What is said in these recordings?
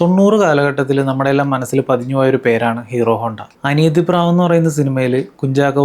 തൊണ്ണൂറ് കാലഘട്ടത്തിൽ നമ്മുടെ എല്ലാം മനസ്സിൽ പതിഞ്ഞു പോയ ഒരു പേരാണ് ഹീറോ ഹോണ്ട. അനിയത്തിപ്രാവ് എന്ന് പറയുന്ന സിനിമയിൽ കുഞ്ചാക്കോ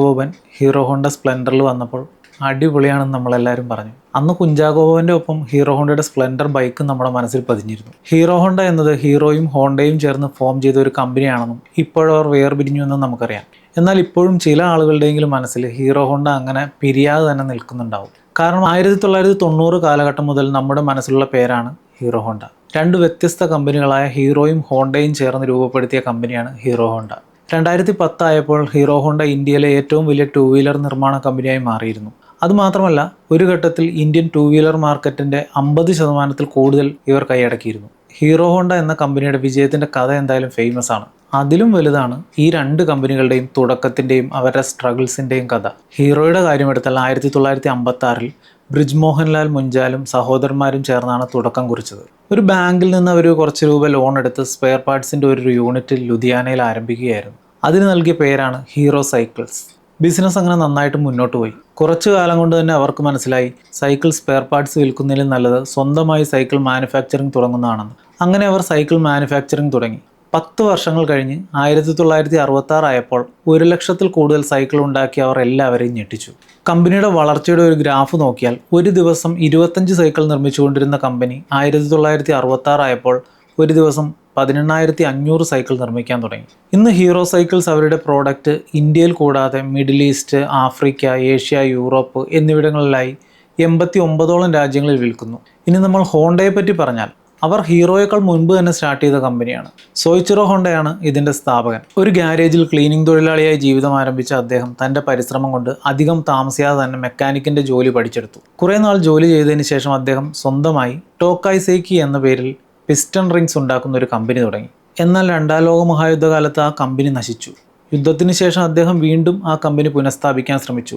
ഹീറോ ഹോണ്ട സ്പ്ലെൻഡറിൽ വന്നപ്പോൾ അടിപൊളിയാണെന്ന് നമ്മളെല്ലാവരും പറഞ്ഞു. അന്ന് കുഞ്ചാക്കോ ഒപ്പം ഹീറോ ഹോണ്ടയുടെ സ്പ്ലെൻഡർ ബൈക്ക് നമ്മുടെ മനസ്സിൽ പതിഞ്ഞിരുന്നു. ഹീറോ ഹോണ്ട എന്നത് ഹീറോയും ഹോണ്ടയും ചേർന്ന് ഫോം ചെയ്ത ഒരു കമ്പനിയാണെന്നും ഇപ്പോഴവർ വേർപിരിഞ്ഞു എന്നും നമുക്കറിയാം. എന്നാൽ ഇപ്പോഴും ചില ആളുകളുടെയെങ്കിലും മനസ്സിൽ ഹീറോ ഹോണ്ട അങ്ങനെ പിരിയാതെ തന്നെ നിൽക്കുന്നുണ്ടാവും. കാരണം ആയിരത്തി തൊള്ളായിരത്തി തൊണ്ണൂറ് കാലഘട്ടം മുതൽ നമ്മുടെ മനസ്സിലുള്ള പേരാണ് ഹീറോ ഹോണ്ട. രണ്ട് വ്യത്യസ്ത കമ്പനികളായ ഹീറോയും ഹോണ്ടയും ചേർന്ന് രൂപപ്പെടുത്തിയ കമ്പനിയാണ് ഹീറോ ഹോണ്ട. രണ്ടായിരത്തി പത്തായപ്പോൾ ഹീറോ ഹോണ്ട ഇന്ത്യയിലെ ഏറ്റവും വലിയ ടൂ വീലർ നിർമ്മാണ കമ്പനിയായി മാറിയിരുന്നു. അതുമാത്രമല്ല ഒരു ഘട്ടത്തിൽ ഇന്ത്യൻ ടൂ വീലർ മാർക്കറ്റിന്റെ അമ്പത് ശതമാനത്തിൽ കൂടുതൽ ഇവർ കൈയടക്കിയിരുന്നു. ഹീറോ ഹോണ്ട എന്ന കമ്പനിയുടെ വിജയത്തിന്റെ കഥ എന്തായാലും ഫേമസ് ആണ്. അതിലും വലുതാണ് ഈ രണ്ട് കമ്പനികളുടെയും തുടക്കത്തിന്റെയും അവരുടെ സ്ട്രഗിൾസിന്റെയും കഥ. ഹീറോയുടെ കാര്യമെടുത്താൽ ആയിരത്തി തൊള്ളായിരത്തി അമ്പത്തി ആറിൽ ബ്രിജ് മോഹൻലാൽ മുഞ്ചാലും സഹോദരന്മാരും ചേർന്നാണ് തുടക്കം കുറിച്ചത്. ഒരു ബാങ്കിൽ നിന്ന് അവർ കുറച്ച് രൂപ ലോൺ എടുത്ത് സ്പെയർ പാർട്സിന്റെ ഒരു യൂണിറ്റ് ലുധിയാനയിൽ ആരംഭിക്കുകയായിരുന്നു. അതിന് നൽകിയ പേരാണ് ഹീറോ സൈക്കിൾസ് ബിസിനസ് അങ്ങനെ നന്നായിട്ട് മുന്നോട്ട് പോയി. കുറച്ചു കാലം കൊണ്ട് തന്നെ അവർക്ക് മനസ്സിലായി സൈക്കിൾ സ്പെയർ പാർട്സ് വിൽക്കുന്നതിലും നല്ലത് സ്വന്തമായി സൈക്കിൾ മാനുഫാക്ചറിങ് തുടങ്ങുന്നതാണെന്ന്. അങ്ങനെ അവർ സൈക്കിൾ മാനുഫാക്ചറിങ് തുടങ്ങി. പത്ത് വർഷങ്ങൾ കഴിഞ്ഞ് ആയിരത്തി തൊള്ളായിരത്തി അറുപത്തി ആറായപ്പോൾ ഒരു ലക്ഷത്തിൽ കൂടുതൽ സൈക്കിൾ ഉണ്ടാക്കി അവർ എല്ലാവരെയും ഞെട്ടിച്ചു. കമ്പനിയുടെ വളർച്ചയുടെ ഒരു ഗ്രാഫ് നോക്കിയാൽ ഒരു ദിവസം ഇരുപത്തഞ്ച് സൈക്കിൾ നിർമ്മിച്ചുകൊണ്ടിരുന്ന കമ്പനി ആയിരത്തി തൊള്ളായിരത്തി അറുപത്തി ആറായപ്പോൾ ഒരു ദിവസം പതിനെണ്ണായിരത്തി അഞ്ഞൂറ് സൈക്കിൾ നിർമ്മിക്കാൻ തുടങ്ങി. ഇന്ന് ഹീറോ സൈക്കിൾസ് അവരുടെ പ്രോഡക്റ്റ് ഇന്ത്യയിൽ കൂടാതെ middle east Africa Asia Europe എന്നിവിടങ്ങളിലായി എൺപത്തി ഒമ്പതോളം രാജ്യങ്ങളിൽ വിൽക്കുന്നു. ഇനി നമ്മൾ ഹോണ്ടയെ പറ്റി പറഞ്ഞാൽ അവർ ഹീറോയേക്കാൾ മുൻപ് തന്നെ സ്റ്റാർട്ട് ചെയ്ത കമ്പനിയാണ്. സോയിച്ചിറോ ഹോണ്ടയാണ് ഇതിന്റെ സ്ഥാപകൻ. ഒരു ഗ്യാരേജിൽ ക്ലീനിംഗ് തൊഴിലാളിയായി ജീവിതം ആരംഭിച്ച അദ്ദേഹം തന്റെ പരിശ്രമം കൊണ്ട് അധികം താമസിയാതെ തന്നെ മെക്കാനിക്കിന്റെ ജോലി പഠിച്ചെടുത്തു. കുറേ നാൾ ജോലി ചെയ്തതിന് ശേഷം അദ്ദേഹം സ്വന്തമായി ടോക്കായ്സേക്കി എന്ന പേരിൽ പിസ്റ്റൺ റിങ്സ് ഉണ്ടാക്കുന്ന ഒരു കമ്പനി തുടങ്ങി. എന്നാൽ രണ്ടാം ലോക മഹായുദ്ധകാലത്ത് ആ കമ്പനി നശിച്ചു. യുദ്ധത്തിന് ശേഷം അദ്ദേഹം വീണ്ടും ആ കമ്പനി പുനഃസ്ഥാപിക്കാൻ ശ്രമിച്ചു.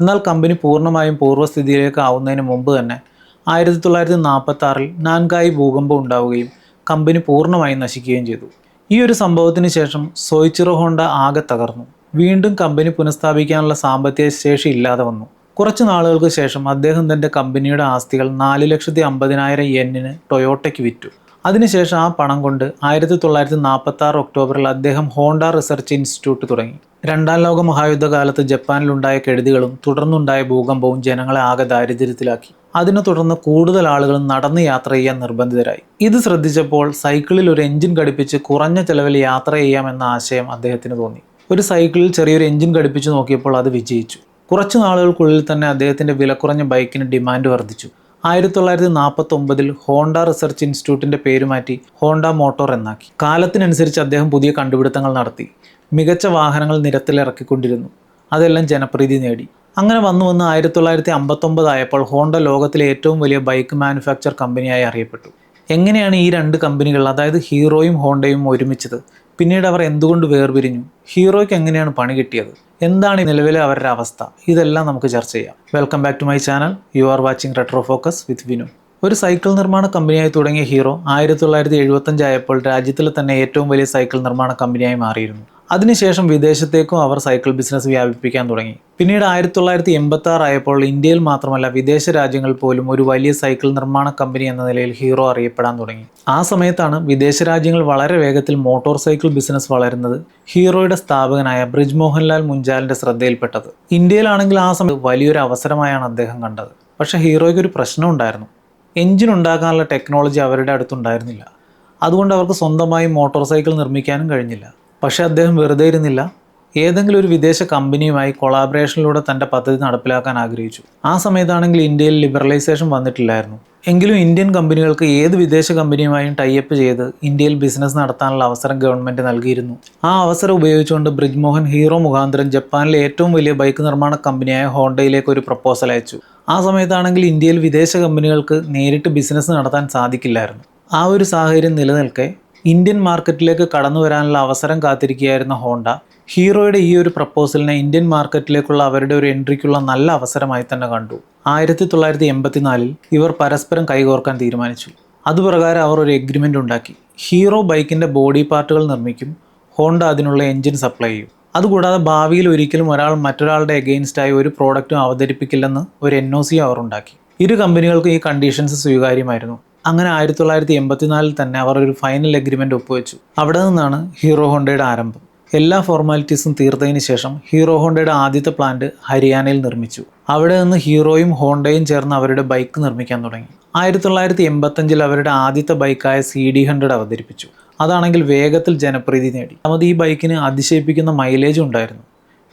എന്നാൽ കമ്പനി പൂർണമായും പൂർവസ്ഥിതിയിലേക്ക് ആവുന്നതിന് മുമ്പ് തന്നെ ആയിരത്തി തൊള്ളായിരത്തി നാൽപ്പത്തി ആറിൽ നാൻകായി ഭൂകമ്പം ഉണ്ടാവുകയും കമ്പനി പൂർണമായും നശിക്കുകയും ചെയ്തു. ഈ ഒരു സംഭവത്തിന് ശേഷം സോയിച്ചിറോ ഹോണ്ട ആകെ തകർന്നു. വീണ്ടും കമ്പനി പുനഃസ്ഥാപിക്കാനുള്ള സാമ്പത്തിക ശേഷി ഇല്ലാതെ വന്നു. കുറച്ച് നാളുകൾക്ക് ശേഷം അദ്ദേഹം തന്റെ കമ്പനിയുടെ ആസ്തികൾ നാല് ലക്ഷത്തി അമ്പതിനായിരം യെന്നിന് ടൊയോട്ടയ്ക്ക് വിറ്റു. അതിനുശേഷം ആ പണം കൊണ്ട് ആയിരത്തി തൊള്ളായിരത്തി നാൽപ്പത്തി ആറ് ഒക്ടോബറിൽ അദ്ദേഹം ഹോണ്ട റിസർച്ച് ഇൻസ്റ്റിറ്റ്യൂട്ട് തുടങ്ങി. രണ്ടാം ലോക മഹായുദ്ധകാലത്ത് ജപ്പാനിലുണ്ടായ കെടുതികളും തുടർന്നുണ്ടായ ഭൂകമ്പവും ജനങ്ങളെ ആകെ ദാരിദ്ര്യത്തിലാക്കി. അതിനെ തുടർന്ന് കൂടുതൽ ആളുകൾ നടന്ന് യാത്ര ചെയ്യാൻ നിർബന്ധിതരായി. ഇത് ശ്രദ്ധിച്ചപ്പോൾ സൈക്കിളിൽ ഒരു എഞ്ചിൻ ഘടിപ്പിച്ച് കുറഞ്ഞ ചെലവിൽ യാത്ര ചെയ്യാമെന്ന ആശയം അദ്ദേഹത്തിന് തോന്നി. ഒരു സൈക്കിളിൽ ചെറിയൊരു എഞ്ചിൻ ഘടിപ്പിച്ച് നോക്കിയപ്പോൾ അത് വിജയിച്ചു. കുറച്ച് നാളുകൾക്കുള്ളിൽ തന്നെ അദ്ദേഹത്തിന്റെ വിലക്കുറഞ്ഞ ബൈക്കിന് ഡിമാൻഡ് വർദ്ധിച്ചു. ആയിരത്തി തൊള്ളായിരത്തി നാൽപ്പത്തി ഒമ്പതിൽ ഹോണ്ട റിസർച്ച് ഇൻസ്റ്റിറ്റ്യൂട്ടിന്റെ പേര് മാറ്റി ഹോണ്ട മോട്ടോർ എന്നാക്കി. കാലത്തിനനുസരിച്ച് അദ്ദേഹം പുതിയ കണ്ടുപിടുത്തങ്ങൾ നടത്തി. മികച്ച വാഹനങ്ങൾ നിരത്തിലിറക്കിക്കൊണ്ടിരുന്നു അതെല്ലാം ജനപ്രീതി നേടി. അങ്ങനെ വന്നു വന്ന് ആയിരത്തി തൊള്ളായിരത്തി അമ്പത്തൊമ്പത് ആയപ്പോൾ ഹോണ്ട ലോകത്തിലെ ഏറ്റവും വലിയ ബൈക്ക് മാനുഫാക്ചർ കമ്പനിയായി അറിയപ്പെട്ടു. എങ്ങനെയാണ് ഈ രണ്ട് കമ്പനികൾ അതായത് ഹീറോയും ഹോണ്ടയും ഒരുമിച്ചത്? പിന്നീട് അവർ എന്തുകൊണ്ട് വേർപിരിഞ്ഞു? ഹീറോയ്ക്ക് എങ്ങനെയാണ് പണി കിട്ടിയത്? എന്താണ് നിലവിലെ അവരുടെ അവസ്ഥ? ഇതെല്ലാം നമുക്ക് ചർച്ച ചെയ്യാം. Welcome back to my channel you are watching retro focus with Vinu ഒരു സൈക്കിൾ നിർമ്മാണ കമ്പനിയായി തുടങ്ങിയ ഹീറോ ആയിരത്തി തൊള്ളായിരത്തി എഴുപത്തഞ്ച് ആയപ്പോൾ രാജ്യത്തിലെ തന്നെ ഏറ്റവും വലിയ സൈക്കിൾ നിർമ്മാണ കമ്പനിയായി മാറിയിരുന്നു. അതിനുശേഷം വിദേശത്തേക്കും അവർ സൈക്കിൾ ബിസിനസ് വ്യാപിപ്പിക്കാൻ തുടങ്ങി. പിന്നീട് ആയിരത്തി തൊള്ളായിരത്തി എൺപത്തി ആറ് ആയപ്പോൾ ഇന്ത്യയിൽ മാത്രമല്ല വിദേശ രാജ്യങ്ങൾ പോലും ഒരു വലിയ സൈക്കിൾ നിർമ്മാണ കമ്പനി എന്ന നിലയിൽ ഹീറോ അറിയപ്പെടാൻ തുടങ്ങി. ആ സമയത്താണ് വിദേശ രാജ്യങ്ങൾ വളരെ വേഗത്തിൽ മോട്ടോർ സൈക്കിൾ ബിസിനസ് വളരുന്നത് ഹീറോയുടെ സ്ഥാപകനായ ബ്രിജ് മോഹൻലാൽ മുഞ്ചാലിന്റെ ശ്രദ്ധയിൽപ്പെട്ടത്. ഇന്ത്യയിലാണെങ്കിൽ ആ സമയത്ത് വലിയൊരു അവസരമായാണ് അദ്ദേഹം കണ്ടത്. പക്ഷേ ഹീറോയ്ക്ക് ഒരു പ്രശ്നം ഉണ്ടായിരുന്നു എഞ്ചിൻ ഉണ്ടാക്കാനുള്ള ടെക്നോളജി അവരുടെ അടുത്തുണ്ടായിരുന്നില്ല. അതുകൊണ്ട് അവർക്ക് സ്വന്തമായി മോട്ടോർ സൈക്കിൾ നിർമ്മിക്കാനും കഴിഞ്ഞില്ല. പക്ഷേ അദ്ദേഹം വെറുതെ ഇരുന്നില്ല. ഏതെങ്കിലും ഒരു വിദേശ കമ്പനിയുമായി കൊളാബറേഷനിലൂടെ തന്റെ പദ്ധതി നടപ്പിലാക്കാൻ ആഗ്രഹിച്ചു. ആ സമയത്താണെങ്കിൽ ഇന്ത്യയിൽ ലിബറലൈസേഷൻ വന്നിട്ടില്ലായിരുന്നു. എങ്കിലും ഇന്ത്യൻ കമ്പനികൾക്ക് ഏത് വിദേശ കമ്പനിയുമായും ടൈപ്പ് ചെയ്ത് ഇന്ത്യയിൽ ബിസിനസ് നടത്താനുള്ള അവസരം ഗവൺമെന്റ് നൽകിയിരുന്നു. ആ അവസരം ഉപയോഗിച്ചുകൊണ്ട് ബ്രിജ് മോഹൻ ഹീറോ മുഖാന്തരം ജപ്പാനിലെ ഏറ്റവും വലിയ ബൈക്ക് നിർമ്മാണ കമ്പനിയായ ഹോണ്ടയിലേക്ക് ഒരു പ്രപ്പോസൽ അയച്ചു. ആ സമയത്താണെങ്കിൽ ഇന്ത്യയിൽ വിദേശ കമ്പനികൾക്ക് നേരിട്ട് ബിസിനസ് നടത്താൻ സാധിക്കില്ലായിരുന്നു. ആ ഒരു സാഹചര്യം നിലനിൽക്കെ ഇന്ത്യൻ മാർക്കറ്റിലേക്ക് കടന്നു വരാനുള്ള അവസരം കാത്തിരിക്കുകയായിരുന്ന ഹോണ്ട ഹീറോയുടെ ഈ ഒരു പ്രപ്പോസലിനെ ഇന്ത്യൻ മാർക്കറ്റിലേക്കുള്ള അവരുടെ ഒരു എൻട്രിക്കുള്ള നല്ല അവസരമായി തന്നെ കണ്ടു. ആയിരത്തി തൊള്ളായിരത്തി എൺപത്തിനാലിൽ ഇവർ പരസ്പരം കൈകോർക്കാൻ തീരുമാനിച്ചു. അതുപ്രകാരം അവർ ഒരു എഗ്രിമെന്റ് ഉണ്ടാക്കി. ഹീറോ ബൈക്കിന്റെ ബോഡി പാർട്ടുകൾ നിർമ്മിക്കും ഹോണ്ട അതിനുള്ള എൻജിൻ സപ്ലൈ ചെയ്യും. അതുകൂടാതെ ഭാവിയിൽ ഒരിക്കലും ഒരാൾ മറ്റൊരാളുടെ എഗെയിൻസ്റ്റായി ഒരു പ്രോഡക്റ്റും അവതരിപ്പിക്കില്ലെന്ന് ഒരു എൻ ഒ സി അവർ ഉണ്ടാക്കി. ഇരു കമ്പനികൾക്കും ഈ കണ്ടീഷൻസ് സ്വീകാര്യമായിരുന്നു. അങ്ങനെ ആയിരത്തി തൊള്ളായിരത്തി എൺപത്തിനാലിൽ തന്നെ അവർ ഒരു ഫൈനൽ എഗ്രിമെന്റ് ഒപ്പുവെച്ചു. അവിടെ നിന്നാണ് ഹീറോ ഹോണ്ടയുടെ ആരംഭം. എല്ലാ ഫോർമാലിറ്റീസും തീർത്തതിന് ശേഷം ഹീറോ ഹോണ്ടയുടെ ആദ്യത്തെ പ്ലാന്റ് ഹരിയാനയിൽ നിർമ്മിച്ചു. അവിടെ നിന്ന് ഹീറോയും ഹോണ്ടയും ചേർന്ന് അവരുടെ ബൈക്ക് നിർമ്മിക്കാൻ തുടങ്ങി. ആയിരത്തി തൊള്ളായിരത്തി എൺപത്തഞ്ചിൽ അവരുടെ ആദ്യത്തെ ബൈക്കായ സി ഡി ഹൺഡ്രഡ് അവതരിപ്പിച്ചു. അതാണെങ്കിൽ വേഗത്തിൽ ജനപ്രീതി നേടി. അത് ഈ ബൈക്കിന് അതിശയിപ്പിക്കുന്ന മൈലേജ് ഉണ്ടായിരുന്നു.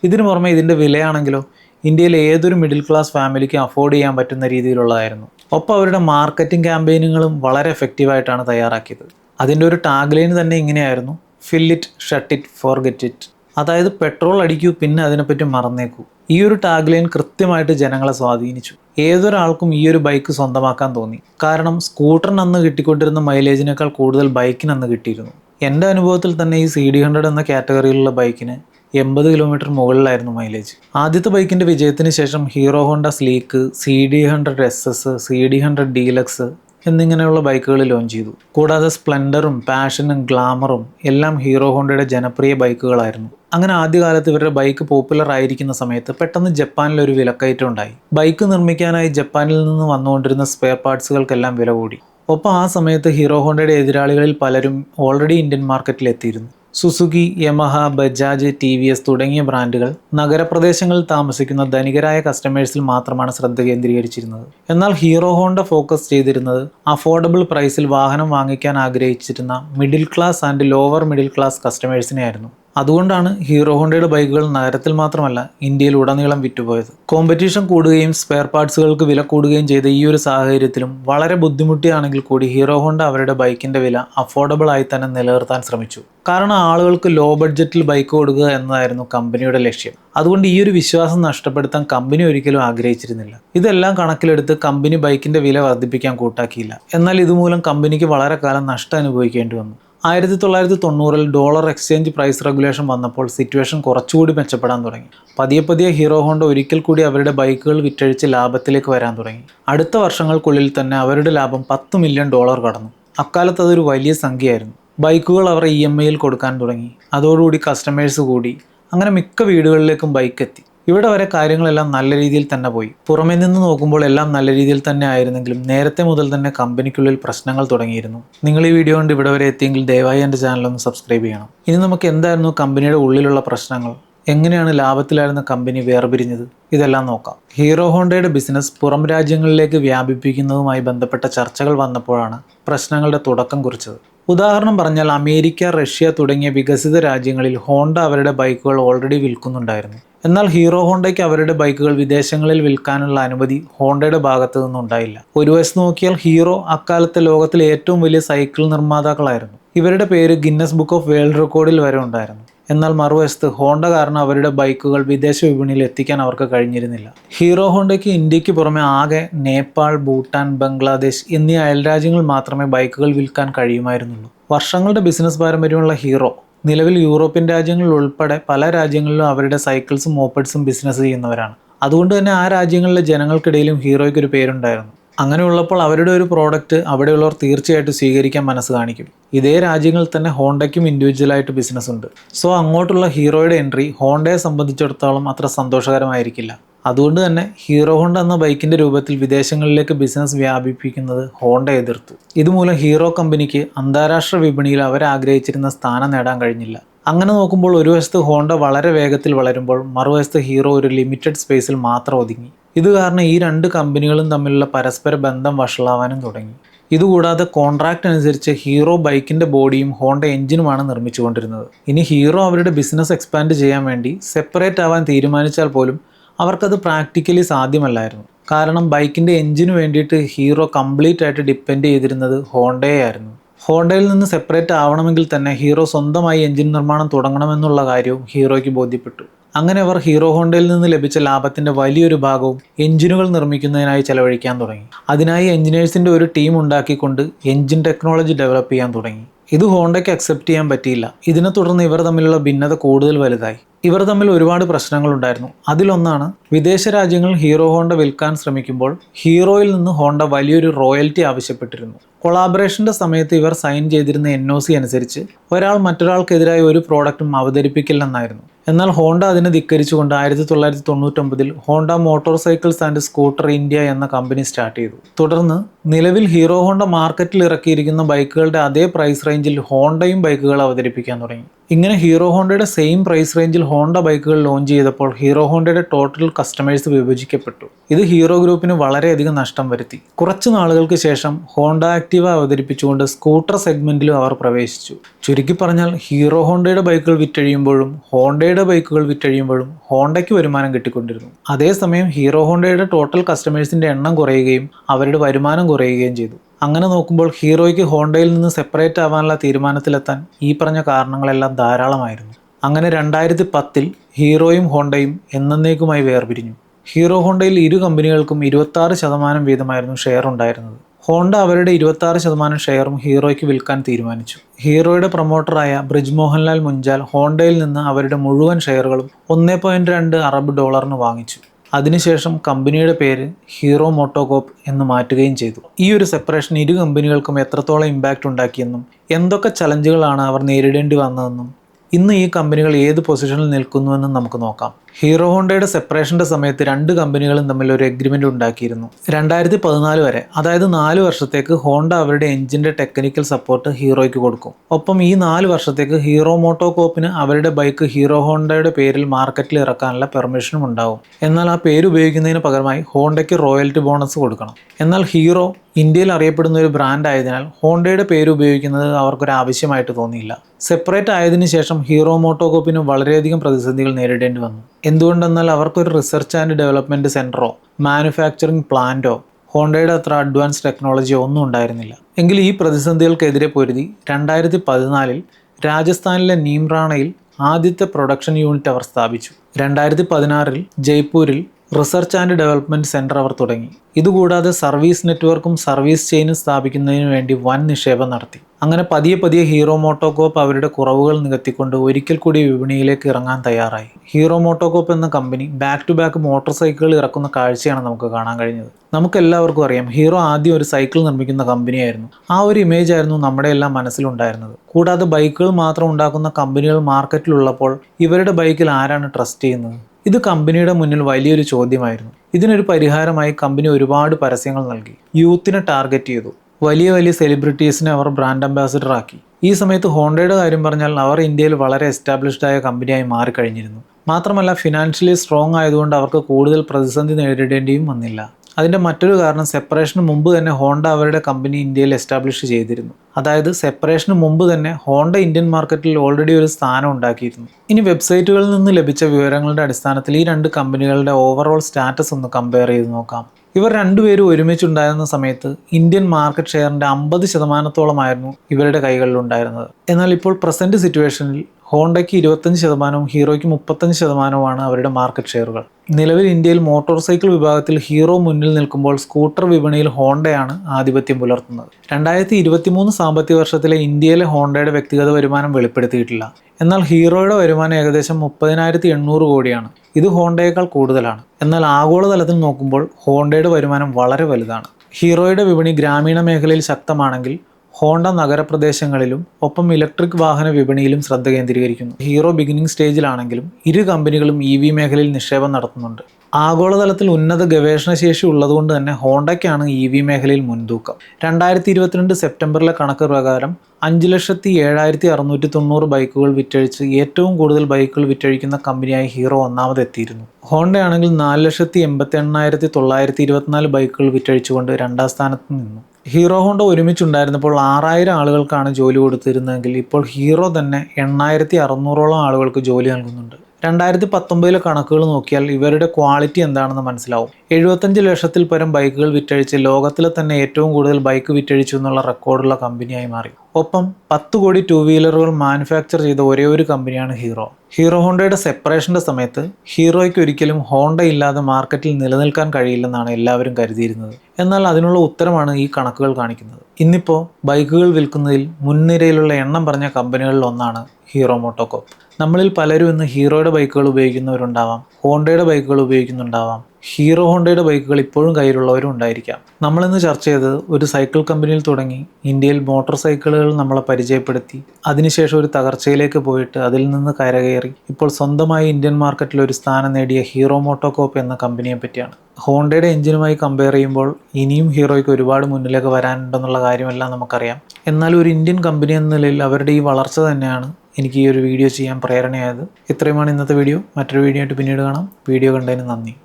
ഇതിനു പുറമെ ഇതിന്റെ വിലയാണെങ്കിലോ ഇന്ത്യയിലെ ഏതൊരു മിഡിൽ ക്ലാസ് ഫാമിലിക്ക് അഫോർഡ് ചെയ്യാൻ പറ്റുന്ന രീതിയിലുള്ളതായിരുന്നു. ഒപ്പം അവരുടെ മാർക്കറ്റിംഗ് ക്യാമ്പയിനുകളും വളരെ എഫക്റ്റീവായിട്ടാണ് തയ്യാറാക്കിയത്. അതിന്റെ ഒരു ടാഗ്ലൈൻ തന്നെ ഇങ്ങനെയായിരുന്നു fill it shut it forget it അതായത് പെട്രോൾ അടിക്കൂ പിന്നെ അതിനെപ്പറ്റി മറന്നേക്കൂ. ഈ ഒരു ടാഗ് ലൈൻ കൃത്യമായിട്ട് ജനങ്ങളെ സ്വാധീനിച്ചു. ഏതൊരാൾക്കും ഈ ഒരു ബൈക്ക് സ്വന്തമാക്കാൻ തോന്നി. കാരണം സ്കൂട്ടറിന് അന്ന് കിട്ടിക്കൊണ്ടിരുന്ന മൈലേജിനേക്കാൾ കൂടുതൽ ബൈക്കിന് അന്ന് കിട്ടിയിരുന്നു. എന്റെ അനുഭവത്തിൽ തന്നെ ഈ സി ഡി ഹൺഡ്രഡ് എന്ന കാറ്റഗറിയിലുള്ള ബൈക്കിന് എൺപത് കിലോമീറ്റർ മുകളിലായിരുന്നു മൈലേജ് ആദ്യത്തെ ബൈക്കിന്റെ വിജയത്തിന് ശേഷം Hero Honda sleek C D hundred S S C D hundred deluxe എന്നിങ്ങനെയുള്ള ബൈക്കുകൾ ലോഞ്ച് ചെയ്തു. കൂടാതെ സ്പ്ലെൻഡറും പാഷനും ഗ്ലാമറും എല്ലാം ഹീറോ ഹോണ്ടയുടെ ജനപ്രിയ ബൈക്കുകളായിരുന്നു. അങ്ങനെ ആദ്യകാലത്ത് ഇവരുടെ ബൈക്ക് പോപ്പുലർ ആയിരിക്കുന്ന സമയത്ത് പെട്ടെന്ന് ജപ്പാനിൽ ഒരു വിലക്കയറ്റം ഉണ്ടായി. ബൈക്ക് നിർമ്മിക്കാനായി ജപ്പാനിൽ നിന്ന് വന്നുകൊണ്ടിരുന്ന സ്പെയർ പാർട്സുകൾക്കെല്ലാം വില കൂടി. ഒപ്പം ആ സമയത്ത് ഹീറോ ഹോണ്ടയുടെ എതിരാളികളിൽ പലരും ഓൾറെഡി ഇന്ത്യൻ മാർക്കറ്റിൽ എത്തിയിരുന്നു. Suzuki Yamaha Bajaj T V S തുടങ്ങിയ ബ്രാൻഡുകൾ നഗരപ്രദേശങ്ങളിൽ താമസിക്കുന്ന ധനികരായ കസ്റ്റമേഴ്സിൽ മാത്രമാണ് ശ്രദ്ധ കേന്ദ്രീകരിച്ചിരുന്നത്. എന്നാൽ ഹീറോ ഹോണ്ട ഫോക്കസ് ചെയ്തിരുന്നത് അഫോർഡബിൾ പ്രൈസിൽ വാഹനം വാങ്ങിക്കാൻ ആഗ്രഹിച്ചിരുന്ന middle class and lower middle class കസ്റ്റമേഴ്സിനെയായിരുന്നു. അതുകൊണ്ടാണ് ഹീറോ ഹോണ്ടയുടെ ബൈക്കുകൾ നഗരത്തിൽ മാത്രമല്ല ഇന്ത്യയിൽ ഉടനീളം വിറ്റുപോയത്. കോമ്പറ്റീഷൻ കൂടുകയും സ്പെയർ പാർട്സുകൾക്ക് വില കൂടുകയും ചെയ്ത ഈ ഒരു സാഹചര്യത്തിലും വളരെ ബുദ്ധിമുട്ടിയാണെങ്കിൽ കൂടി ഹീറോ ഹോണ്ട അവരുടെ ബൈക്കിന്റെ വില അഫോർഡബിൾ ആയി തന്നെ നിലനിർത്താൻ ശ്രമിച്ചു. കാരണം ആളുകൾക്ക് ലോ ബഡ്ജറ്റിൽ ബൈക്ക് കൊടുക്കുക എന്നതായിരുന്നു കമ്പനിയുടെ ലക്ഷ്യം. അതുകൊണ്ട് ഈ ഒരു വിശ്വാസം നഷ്ടപ്പെടുത്താൻ കമ്പനി ഒരിക്കലും ആഗ്രഹിച്ചിരുന്നില്ല. ഇതെല്ലാം കണക്കിലെടുത്ത് കമ്പനി ബൈക്കിന്റെ വില വർദ്ധിപ്പിക്കാൻ കൂട്ടാക്കിയില്ല. എന്നാൽ ഇതുമൂലം കമ്പനിക്ക് വളരെ കാലം നഷ്ടം അനുഭവിക്കേണ്ടി വന്നു. ആയിരത്തി തൊള്ളായിരത്തി തൊണ്ണൂറിൽ ഡോളർ എക്സ്ചേഞ്ച് പ്രൈസ് റെഗുലേഷൻ വന്നപ്പോൾ സിറ്റുവേഷൻ കുറച്ചുകൂടി മെച്ചപ്പെടാൻ തുടങ്ങി. പതിയെ പതിയെ ഹീറോ ഹോണ്ട ഒരിക്കൽ കൂടി അവരുടെ ബൈക്കുകൾ വിറ്റഴിച്ച് ലാഭത്തിലേക്ക് വരാൻ തുടങ്ങി. അടുത്ത വർഷങ്ങൾക്കുള്ളിൽ തന്നെ അവരുടെ ലാഭം പത്ത് മില്യൺ ഡോളർ കടന്നു. അക്കാലത്ത് അതൊരു വലിയ സംഖ്യയായിരുന്നു. ബൈക്കുകൾ അവർ ഇ എം ഐയിൽ കൊടുക്കാൻ തുടങ്ങി. അതോടുകൂടി കസ്റ്റമേഴ്സ് കൂടി. അങ്ങനെ മിക്ക വീടുകളിലേക്കും ബൈക്ക് എത്തി ഇവിടെ വരെ കാര്യങ്ങളെല്ലാം നല്ല രീതിയിൽ തന്നെ പോയി. പുറമേ നിന്ന് നോക്കുമ്പോൾ എല്ലാം നല്ല രീതിയിൽ തന്നെ ആയിരുന്നെങ്കിലും നേരത്തെ മുതൽ തന്നെ കമ്പനിക്കുള്ളിൽ പ്രശ്നങ്ങൾ തുടങ്ങിയിരുന്നു. നിങ്ങൾ ഈ വീഡിയോ കൊണ്ട് ഇവിടെ വരെ എത്തിയെങ്കിൽ ദയവായി എന്റെ ചാനൽ ഒന്ന് സബ്സ്ക്രൈബ് ചെയ്യണം. ഇനി നമുക്ക് എന്തായിരുന്നു കമ്പനിയുടെ ഉള്ളിലുള്ള പ്രശ്നങ്ങൾ? എങ്ങനെയാണ് ലാഭത്തിലായിരുന്ന കമ്പനി വേർപിരിഞ്ഞത്? ഇതെല്ലാം നോക്കാം. ഹീറോ ഹോണ്ടയുടെ ബിസിനസ് പുറം രാജ്യങ്ങളിലേക്ക് വ്യാപിപ്പിക്കുന്നതുമായി ബന്ധപ്പെട്ട ചർച്ചകൾ വന്നപ്പോഴാണ് പ്രശ്നങ്ങളുടെ തുടക്കം കുറിച്ചത്. ഉദാഹരണം പറഞ്ഞാൽ അമേരിക്ക റഷ്യ തുടങ്ങിയ വികസിത രാജ്യങ്ങളിൽ ഹോണ്ട അവരുടെ ബൈക്കുകൾ ഓൾറെഡി വിൽക്കുന്നുണ്ടായിരുന്നു. എന്നാൽ ഹീറോ ഹോണ്ടയ്ക്ക് അവരുടെ ബൈക്കുകൾ വിദേശങ്ങളിൽ വിൽക്കാനുള്ള അനുമതി ഹോണ്ടയുടെ ഭാഗത്തു നിന്നുണ്ടായില്ല. ഒരു വശത്ത് നോക്കിയാൽ ഹീറോ അക്കാലത്തെ ലോകത്തിലെ ഏറ്റവും വലിയ സൈക്കിൾ നിർമ്മാതാക്കളായിരുന്നു. ഇവരുടെ പേര് ഗിന്നസ് ബുക്ക് ഓഫ് വേൾഡ് റെക്കോർഡിൽ വരെ ഉണ്ടായിരുന്നു. എന്നാൽ മറുവശത്ത് ഹോണ്ട കാരണം അവരുടെ ബൈക്കുകൾ വിദേശ വിപണിയിൽ എത്തിക്കാൻ അവർക്ക് കഴിഞ്ഞിരുന്നില്ല. ഹീറോ ഹോണ്ടയ്ക്ക് ഇന്ത്യയ്ക്ക് പുറമെ ആകെ നേപ്പാൾ ഭൂട്ടാൻ ബംഗ്ലാദേശ് എന്നീ അയൽരാജ്യങ്ങൾ മാത്രമേ ബൈക്കുകൾ വിൽക്കാൻ കഴിയുമായിരുന്നുള്ളൂ. വർഷങ്ങളുടെ ബിസിനസ് പാരമ്പര്യമുള്ള ഹീറോ നിലവിൽ യൂറോപ്യൻ രാജ്യങ്ങളിൽ ഉൾപ്പെടെ പല രാജ്യങ്ങളിലും അവരുടെ സൈക്കിൾസും മോപ്പഡ്സും ബിസിനസ് ചെയ്യുന്നവരാണ്. അതുകൊണ്ട് തന്നെ ആ രാജ്യങ്ങളിലെ ജനങ്ങൾക്കിടയിലും ഹീറോയ്ക്ക് ഒരു പേരുണ്ടായിരുന്നു. അങ്ങനെയുള്ളപ്പോൾ അവരുടെ ഒരു പ്രോഡക്റ്റ് അവിടെയുള്ളവർ തീർച്ചയായിട്ടും സ്വീകരിക്കാൻ മനസ്സ് കാണിക്കും. ഇതേ രാജ്യങ്ങളിൽ തന്നെ ഹോണ്ടയ്ക്കും ഇൻഡിവിജ്വലായിട്ട് ബിസിനസ് ഉണ്ട്. സോ അങ്ങോട്ടുള്ള ഹീറോയുടെ എൻട്രി ഹോണ്ടയെ സംബന്ധിച്ചിടത്തോളം അത്ര സന്തോഷകരമായിരിക്കില്ല. അതുകൊണ്ട് തന്നെ ഹീറോ ഹോണ്ട എന്ന ബൈക്കിന്റെ രൂപത്തിൽ വിദേശങ്ങളിലേക്ക് ബിസിനസ് വ്യാപിപ്പിക്കുന്നത് ഹോണ്ട എതിർത്തു. ഇതുമൂലം ഹീറോ കമ്പനിക്ക് അന്താരാഷ്ട്ര വിപണിയിൽ അവർ ആഗ്രഹിച്ചിരുന്ന സ്ഥാനം നേടാൻ കഴിഞ്ഞില്ല. അങ്ങനെ നോക്കുമ്പോൾ ഒരു വശത്ത് ഹോണ്ട വളരെ വേഗത്തിൽ വളരുമ്പോൾ മറുവശത്ത് ഹീറോ ഒരു ലിമിറ്റഡ് സ്പേസിൽ മാത്രം ഒതുങ്ങി. ഇത് കാരണം ഈ രണ്ട് കമ്പനികളും തമ്മിലുള്ള പരസ്പര ബന്ധം വഷളാവാനും തുടങ്ങി. ഇതുകൂടാതെ കോൺട്രാക്റ്റ് അനുസരിച്ച് ഹീറോ ബൈക്കിന്റെ ബോഡിയും ഹോണ്ട എഞ്ചിനുമാണ് നിർമ്മിച്ചുകൊണ്ടിരുന്നത്. ഇനി ഹീറോ അവരുടെ ബിസിനസ് എക്സ്പാൻഡ് ചെയ്യാൻ വേണ്ടി സെപ്പറേറ്റ് ആവാൻ തീരുമാനിച്ചാൽ പോലും അവർക്കത് പ്രാക്ടിക്കലി സാധ്യമല്ലായിരുന്നു. കാരണം ബൈക്കിന്റെ എഞ്ചിന് വേണ്ടിയിട്ട് ഹീറോ കംപ്ലീറ്റ് ആയിട്ട് ഡിപ്പെൻഡ് ചെയ്തിരുന്നത് ഹോണ്ടയായിരുന്നു ഹോണ്ടയിൽ നിന്ന് സെപ്പറേറ്റ് ആവണമെങ്കിൽ തന്നെ ഹീറോ സ്വന്തമായി എഞ്ചിൻ നിർമ്മാണം തുടങ്ങണമെന്നുള്ള കാര്യവും ഹീറോയ്ക്ക് ബോധ്യപ്പെട്ടു. അങ്ങനെ അവർ ഹീറോ ഹോണ്ടയിൽ നിന്ന് ലഭിച്ച ലാഭത്തിന്റെ വലിയൊരു ഭാഗവും എഞ്ചിനുകൾ നിർമ്മിക്കുന്നതിനായി ചെലവഴിക്കാൻ തുടങ്ങി. അതിനായി എഞ്ചിനീയേഴ്സിന്റെ ഒരു ടീം ഉണ്ടാക്കിക്കൊണ്ട് എഞ്ചിൻ ടെക്നോളജി ഡെവലപ്പ് ചെയ്യാൻ തുടങ്ങി. ഇത് ഹോണ്ടയ്ക്ക് അക്സെപ്റ്റ് ചെയ്യാൻ പറ്റിയില്ല. ഇതിനെ തുടർന്ന് ഇവർ തമ്മിലുള്ള ഭിന്നത കൂടുതൽ വലുതായി. ഇവർ തമ്മിൽ ഒരുപാട് പ്രശ്നങ്ങളുണ്ടായിരുന്നു അതിലൊന്നാണ് വിദേശ രാജ്യങ്ങൾ ഹീറോ ഹോണ്ട വിൽക്കാൻ ശ്രമിക്കുമ്പോൾ ഹീറോയിൽ നിന്ന് ഹോണ്ട വലിയൊരു റോയൽറ്റി ആവശ്യപ്പെട്ടിരുന്നു. കൊളാബറേഷന്റെ സമയത്ത് ഇവർ സൈൻ ചെയ്തിരുന്ന എൻ ഒ സി അനുസരിച്ച് ഒരാൾ മറ്റൊരാൾക്കെതിരായി ഒരു പ്രോഡക്റ്റും അവതരിപ്പിക്കില്ലെന്നായിരുന്നു. എന്നാൽ ഹോണ്ട അതിനെ ധിക്കരിച്ചുകൊണ്ട് ആയിരത്തി തൊള്ളായിരത്തി തൊണ്ണൂറ്റൊമ്പതിൽ Honda motorcycles and scooter India എന്ന കമ്പനി സ്റ്റാർട്ട് ചെയ്തു. തുടർന്ന് നിലവിൽ ഹീറോ ഹോണ്ട മാർക്കറ്റിൽ ഇറക്കിയിരിക്കുന്ന ബൈക്കുകളുടെ അതേ പ്രൈസ് റേഞ്ചിൽ ഹോണ്ടയും ബൈക്കുകൾ അവതരിപ്പിക്കാൻ തുടങ്ങി. ഇങ്ങനെ ഹീറോ ഹോണ്ടയുടെ സെയിം പ്രൈസ് റേഞ്ചിൽ ഹോണ്ട ബൈക്കുകൾ ലോഞ്ച് ചെയ്തപ്പോൾ ഹീറോ ഹോണ്ടയുടെ ടോട്ടൽ കസ്റ്റമേഴ്സ് വിഭജിക്കപ്പെട്ടു. ഇത് ഹീറോ ഗ്രൂപ്പിന് വളരെയധികം നഷ്ടം വരുത്തി. കുറച്ച് നാളുകൾക്ക് ശേഷം ഹോണ്ട ആക്റ്റീവ അവതരിപ്പിച്ചുകൊണ്ട് സ്കൂട്ടർ സെഗ്മെന്റിലും അവർ പ്രവേശിച്ചു. ചുരുക്കി പറഞ്ഞാൽ ഹീറോ ഹോണ്ടയുടെ ബൈക്കുകൾ വിറ്റഴിയുമ്പോഴും ഹോണ്ടയുടെ ബൈക്കുകൾ വിറ്റഴിയുമ്പോഴും ഹോണ്ടയ്ക്ക് വരുമാനം കിട്ടിക്കൊണ്ടിരുന്നു. അതേസമയം ഹീറോ ഹോണ്ടയുടെ ടോട്ടൽ കസ്റ്റമേഴ്സിന്റെ എണ്ണം കുറയുകയും അവരുടെ വരുമാനം കുറയുകയും ചെയ്തു. അങ്ങനെ നോക്കുമ്പോൾ ഹീറോയ്ക്ക് ഹോണ്ടയിൽ നിന്ന് സെപ്പറേറ്റ് ആവാനുള്ള തീരുമാനത്തിലെത്താൻ ഈ പറഞ്ഞ കാരണങ്ങളെല്ലാം ധാരാളമായിരുന്നു. അങ്ങനെ രണ്ടായിരത്തി പത്തിൽ ഹീറോയും ഹോണ്ടയും എന്നേക്കുമായി വേർപിരിഞ്ഞു. ഹീറോ ഹോണ്ടയിൽ ഇരു കമ്പനികൾക്കും ഇരുപത്താറ് ശതമാനം വീതമായിരുന്നു ഷെയർ ഉണ്ടായിരുന്നത്. ഹോണ്ട അവരുടെ ഇരുപത്താറ് ശതമാനം ഷെയറും ഹീറോയ്ക്ക് വിൽക്കാൻ തീരുമാനിച്ചു. ഹീറോയുടെ പ്രൊമോട്ടറായ ബ്രിജ് മോഹൻലാൽ മുഞ്ചാൽ ഹോണ്ടയിൽ നിന്ന് അവരുടെ മുഴുവൻ ഷെയറുകളും ഒന്നേ പോയിന്റ് രണ്ട് അറബ് ഡോളറിന് വാങ്ങിച്ചു. അതിനുശേഷം കമ്പനിയുടെ പേര് ഹീറോ മോട്ടോകോപ്പ് എന്ന് മാറ്റുകയും ചെയ്തു. ഈ ഒരു സെപ്പറേഷൻ ഇരു കമ്പനികൾക്കും എത്രത്തോളം ഇമ്പാക്റ്റ് ഉണ്ടാക്കിയെന്നും എന്തൊക്കെ ചലഞ്ചുകളാണ് അവർ നേരിടേണ്ടി വന്നതെന്നും ഇന്ന് ഈ കമ്പനികൾ ഏത് പൊസിഷനിൽ നിൽക്കുന്നുവെന്ന് നമുക്ക് നോക്കാം. ഹീറോ ഹോണ്ടയുടെ സെപ്പറേഷന്റെ സമയത്ത് രണ്ട് കമ്പനികളും തമ്മിൽ ഒരു എഗ്രിമെന്റ് ഉണ്ടാക്കിയിരുന്നു. രണ്ടായിരത്തി പതിനാല് വരെ അതായത് നാല് വർഷത്തേക്ക് ഹോണ്ട അവരുടെ എഞ്ചിന്റെ ടെക്നിക്കൽ സപ്പോർട്ട് ഹീറോയ്ക്ക് കൊടുക്കും. ഒപ്പം ഈ നാല് വർഷത്തേക്ക് ഹീറോ മോട്ടോ കോപ്പിന് അവരുടെ ബൈക്ക് ഹീറോ ഹോണ്ടയുടെ പേരിൽ മാർക്കറ്റിൽ ഇറക്കാനുള്ള പെർമിഷനും ഉണ്ടാവും. എന്നാൽ ആ പേര് ഉപയോഗിക്കുന്നതിന് പകരമായി ഹോണ്ടയ്ക്ക് റോയൽറ്റി ബോണസ് കൊടുക്കണം. എന്നാൽ ഹീറോ ഇന്ത്യയിൽ അറിയപ്പെടുന്ന ഒരു ബ്രാൻഡ് ആയതിനാൽ ഹോണ്ടയുടെ പേര് ഉപയോഗിക്കുന്നത് അവർക്കൊരു ആവശ്യമായിട്ട് തോന്നിയില്ല. സെപ്പറേറ്റ് ആയതിനു ശേഷം ഹീറോ മോട്ടോകോപ്പിന് വളരെയധികം പ്രതിസന്ധികൾ നേരിടേണ്ടി വന്നു. എന്തുകൊണ്ടെന്നാൽ അവർക്കൊരു റിസർച്ച് ആൻഡ് ഡെവലപ്മെന്റ് സെന്ററോ മാനുഫാക്ചറിംഗ് പ്ലാന്റോ ഹോണ്ടയുടെ അത്ര അഡ്വാൻസ് ടെക്നോളജിയോ ഒന്നും ഉണ്ടായിരുന്നില്ല. എങ്കിൽ ഈ പ്രതിസന്ധികൾക്കെതിരെ പൊരുതി രണ്ടായിരത്തി പതിനാലിൽ രാജസ്ഥാനിലെ നീംറാണയിൽ ആദ്യത്തെ പ്രൊഡക്ഷൻ യൂണിറ്റ് അവർ സ്ഥാപിച്ചു. രണ്ടായിരത്തി പതിനാറിൽ ജയ്പൂരിൽ റിസർച്ച് ആൻഡ് ഡെവലപ്മെന്റ് സെന്റർ അവർ തുടങ്ങി. ഇതുകൂടാതെ സർവീസ് നെറ്റ്വർക്കും സർവീസ് ചെയിനും സ്ഥാപിക്കുന്നതിന് വേണ്ടി വൻ നിക്ഷേപം നടത്തി. അങ്ങനെ പതിയെ പതിയെ ഹീറോ മോട്ടോകോപ്പ് അവരുടെ കുറവുകൾ നികത്തിക്കൊണ്ട് ഒരിക്കൽ കൂടി വിപണിയിലേക്ക് ഇറങ്ങാൻ തയ്യാറായി. ഹീറോ മോട്ടോകോപ്പ് എന്ന company back to back motor സൈക്കിളുകൾ ഇറക്കുന്ന കാഴ്ചയാണ് നമുക്ക് കാണാൻ കഴിഞ്ഞത്. നമുക്ക് എല്ലാവർക്കും അറിയാം ഹീറോ ആദ്യം ഒരു സൈക്കിൾ നിർമ്മിക്കുന്ന കമ്പനിയായിരുന്നു. ആ ഒരു ഇമേജ് ആയിരുന്നു നമ്മുടെ എല്ലാം മനസ്സിലുണ്ടായിരുന്നത്. കൂടാതെ ബൈക്കുകൾ മാത്രം ഉണ്ടാക്കുന്ന കമ്പനികൾ മാർക്കറ്റിലുള്ളപ്പോൾ ഇവരുടെ ബൈക്കിൽ ആരാണ് ട്രസ്റ്റ് ചെയ്യുന്നത്? ഇത് കമ്പനിയുടെ മുന്നിൽ വലിയൊരു ചോദ്യമായിരുന്നു. ഇതിനൊരു പരിഹാരമായി കമ്പനി ഒരുപാട് പരസ്യങ്ങൾ നൽകി. യൂത്തിനെ ടാർഗറ്റ് ചെയ്തു. വലിയ വലിയ സെലിബ്രിറ്റീസിനെ അവർ ബ്രാൻഡ് അംബാസിഡർ ആക്കി. ഈ സമയത്ത് ഹോണ്ടയുടെ കാര്യം പറഞ്ഞാൽ അവർ ഇന്ത്യയിൽ വളരെ എസ്റ്റാബ്ലിഷ്ഡ് ആയ കമ്പനിയായി മാറിക്കഴിഞ്ഞിരുന്നു. മാത്രമല്ല ഫിനാൻഷ്യലി സ്ട്രോങ് ആയതുകൊണ്ട് അവർക്ക് കൂടുതൽ പ്രതിസന്ധി നേരിടേണ്ടിയും വന്നില്ല. അതിന്റെ മറ്റൊരു കാരണം സെപ്പറേഷന് മുമ്പ് തന്നെ ഹോണ്ട അവരുടെ കമ്പനി ഇന്ത്യയിൽ എസ്റ്റാബ്ലിഷ് ചെയ്തിരുന്നു. അതായത് സെപ്പറേഷന് മുമ്പ് തന്നെ ഹോണ്ട ഇന്ത്യൻ മാർക്കറ്റിൽ ഓൾറെഡി ഒരു സ്ഥാനം ഉണ്ടാക്കിയിരുന്നു. ഇനി വെബ്സൈറ്റുകളിൽ നിന്ന് ലഭിച്ച വിവരങ്ങളുടെ അടിസ്ഥാനത്തിൽ ഈ രണ്ട് കമ്പനികളുടെ ഓവറോൾ സ്റ്റാറ്റസ് ഒന്ന് കമ്പയർ ചെയ്ത് നോക്കാം. ഇവർ രണ്ടുപേരും ഒരുമിച്ചുണ്ടായിരുന്ന സമയത്ത് ഇന്ത്യൻ മാർക്കറ്റ് ഷെയറിന്റെ അമ്പത് ശതമാനത്തോളമായിരുന്നു ഇവരുടെ കൈകളിലുണ്ടായിരുന്നത്. എന്നാൽ ഇപ്പോൾ പ്രസന്റ് സിറ്റുവേഷനിൽ ഹോണ്ടയ്ക്ക് ഇരുപത്തഞ്ച് ശതമാനവും ഹീറോയ്ക്ക് മുപ്പത്തഞ്ച് ശതമാനവുമാണ് അവരുടെ മാർക്കറ്റ് ഷെയറുകൾ നിലവിൽ ഇന്ത്യയിൽ മോട്ടോർ സൈക്കിൾ വിഭാഗത്തിൽ ഹീറോ മുന്നിൽ നിൽക്കുമ്പോൾ സ്കൂട്ടർ വിപണിയിൽ ഹോണ്ടയാണ് ആധിപത്യം പുലർത്തുന്നത്. രണ്ടായിരത്തി ഇരുപത്തിമൂന്ന് സാമ്പത്തിക വർഷത്തിലെ ഇന്ത്യയിലെ ഹോണ്ടയുടെ വ്യക്തിഗത വരുമാനം വെളിപ്പെടുത്തിയിട്ടില്ല. എന്നാൽ ഹീറോയുടെ വരുമാനം ഏകദേശം മുപ്പതിനായിരത്തി എണ്ണൂറ് കോടിയാണ്. ഇത് ഹോണ്ടയേക്കാൾ കൂടുതലാണ്. എന്നാൽ ആഗോളതലത്തിൽ നോക്കുമ്പോൾ ഹോണ്ടയുടെ വരുമാനം വളരെ വലുതാണ്. ഹീറോയുടെ വിപണി ഗ്രാമീണ മേഖലയിൽ ശക്തമാണെങ്കിൽ ഹോണ്ട നഗരപ്രദേശങ്ങളിലും ഒപ്പം ഇലക്ട്രിക് വാഹന വിപണിയിലും ശ്രദ്ധ കേന്ദ്രീകരിക്കുന്നു. ഹീറോ ബിഗിനിങ് സ്റ്റേജിലാണെങ്കിലും ഇരു കമ്പനികളും ഇ വി മേഖലയിൽ നിക്ഷേപം നടത്തുന്നുണ്ട്. ആഗോളതലത്തിൽ ഉന്നത ഗവേഷണശേഷി ഉള്ളതുകൊണ്ട് തന്നെ ഹോണ്ടയ്ക്കാണ് ഇ വി മേഖലയിൽ മുൻതൂക്കം. രണ്ടായിരത്തി ഇരുപത്തിരണ്ട് സെപ്റ്റംബറിലെ കണക്ക് പ്രകാരം അഞ്ച് ലക്ഷത്തി ഏഴായിരത്തി അറുന്നൂറ്റി തൊണ്ണൂറ് ബൈക്കുകൾ വിറ്റഴിച്ച് ഏറ്റവും കൂടുതൽ ബൈക്കുകൾ വിറ്റഴിക്കുന്ന കമ്പനിയായി ഹീറോ ഒന്നാമതെത്തിയിരുന്നു. ഹോണ്ടയാണെങ്കിൽ നാല് ലക്ഷത്തി എൺപത്തി എണ്ണായിരത്തി തൊള്ളായിരത്തി ഇരുപത്തിനാല് ബൈക്കുകൾ വിറ്റഴിച്ചുകൊണ്ട് രണ്ടാം സ്ഥാനത്ത് നിന്നു. ഹീറോ ഹോണ്ട ഒരുമിച്ചുണ്ടായിരുന്നപ്പോൾ ആറായിരം ആളുകൾക്കാണ് ജോലി കൊടുത്തിരുന്നതെങ്കിൽ ഇപ്പോൾ ഹീറോ തന്നെ എണ്ണായിരത്തി അറുന്നൂറോളം ആളുകൾക്ക് ജോലി നൽകുന്നുണ്ട്. രണ്ടായിരത്തി പത്തൊമ്പതിലെ കണക്കുകൾ നോക്കിയാൽ ഇവരുടെ ക്വാളിറ്റി എന്താണെന്ന് മനസ്സിലാവും. എഴുപത്തഞ്ച് ലക്ഷത്തിൽ പരം ബൈക്കുകൾ വിറ്റഴിച്ച് ലോകത്തിലെ തന്നെ ഏറ്റവും കൂടുതൽ ബൈക്ക് വിറ്റഴിച്ചു എന്നുള്ള റെക്കോർഡുള്ള കമ്പനിയായി മാറി. ഒപ്പം പത്ത് കോടി ടു വീലറുകൾ മാനുഫാക്ചർ ചെയ്ത ഒരേ ഒരു കമ്പനിയാണ് ഹീറോ. ഹീറോ ഹോണ്ടയുടെ സെപ്പറേഷന്റെ സമയത്ത് ഹീറോയ്ക്ക് ഒരിക്കലും ഹോണ്ട ഇല്ലാതെ മാർക്കറ്റിൽ നിലനിൽക്കാൻ കഴിയില്ലെന്നാണ് എല്ലാവരും കരുതിയിരുന്നത്. എന്നാൽ അതിനുള്ള ഉത്തരമാണ് ഈ കണക്കുകൾ കാണിക്കുന്നത്. ഇന്നിപ്പോൾ ബൈക്കുകൾ വിൽക്കുന്നതിൽ മുൻനിരയിലുള്ള എണ്ണം പറഞ്ഞ കമ്പനികളിൽ ഒന്നാണ് ഹീറോ മോട്ടോകോപ്പ്. നമ്മളിൽ പലരും ഇന്ന് ഹീറോയുടെ ബൈക്കുകൾ ഉപയോഗിക്കുന്നവരുണ്ടാവാം ഹോണ്ടയുടെ ബൈക്കുകൾ ഉപയോഗിക്കുന്നുണ്ടാവാം. ഹീറോ ഹോണ്ടയുടെ ബൈക്കുകൾ ഇപ്പോഴും കയ്യിലുള്ളവരും ഉണ്ടായിരിക്കാം. നമ്മളിന്ന് ചർച്ച ചെയ്തത് ഒരു സൈക്കിൾ കമ്പനിയിൽ തുടങ്ങി ഇന്ത്യയിൽ മോട്ടോർ സൈക്കിളുകൾ നമ്മളെ പരിചയപ്പെടുത്തി അതിനുശേഷം ഒരു തകർച്ചയിലേക്ക് പോയിട്ട് അതിൽ നിന്ന് കരകയറി ഇപ്പോൾ സ്വന്തമായി ഇന്ത്യൻ മാർക്കറ്റിൽ ഒരു സ്ഥാനം നേടിയ ഹീറോ മോട്ടോകോപ്പ് എന്ന കമ്പനിയെ പറ്റിയാണ്. ഹോണ്ടയുടെ എഞ്ചിനുമായി കമ്പയർ ചെയ്യുമ്പോൾ ഇനിയും ഹീറോയ്ക്ക് ഒരുപാട് മുന്നിലേക്ക് വരാനുണ്ടെന്നുള്ള കാര്യമെല്ലാം നമുക്കറിയാം. എന്നാൽ ഒരു ഇന്ത്യൻ കമ്പനി എന്ന നിലയിൽ അവരുടെ ഈ വളർച്ച തന്നെയാണ് എനിക്ക് ഈ ഒരു വീഡിയോ ചെയ്യാൻ പ്രേരണയായത്. ഇത്രയുമാണ് ഇന്നത്തെ വീഡിയോ. മറ്റൊരു വീഡിയോ ആയിട്ട് പിന്നീട് കാണാം. വീഡിയോ കണ്ടതിന് നന്ദി.